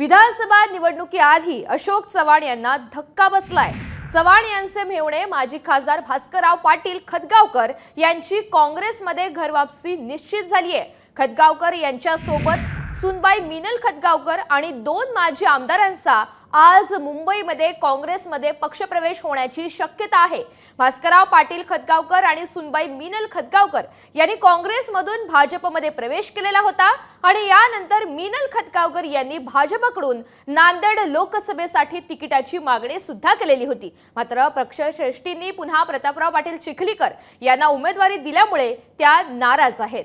विधानसभा निवडणुकीआधी अशोक चव्हाण यांना धक्का बसलाय. चव्हाण यांचे मेवणे माजी खासदार भास्करराव पाटील खतगावकर यांची काँग्रेसमध्ये घरवापसी निश्चित झाली आहे खतगावकर यांच्यासोबत सुनबाई मिनल खतगावकर आणि दोन माजी आमदारांचा आज मुंबईमध्ये काँग्रेसमध्ये पक्षप्रवेश होण्याची शक्यता आहे. भास्करराव पाटील खतगावकर आणि सुनबाई मिनल खतगावकर यांनी काँग्रेसमधून भाजपमध्ये प्रवेश केलेला होता आणि यानंतर मिनल खतगावकर यांनी भाजपकडून नांदेड लोकसभेसाठी तिकिटाची मागणी सुद्धा केलेली होती. मात्र पक्षश्रेष्ठींनी पुन्हा प्रतापराव पाटील चिखलीकर यांना उमेदवारी दिल्यामुळे त्या नाराज आहेत.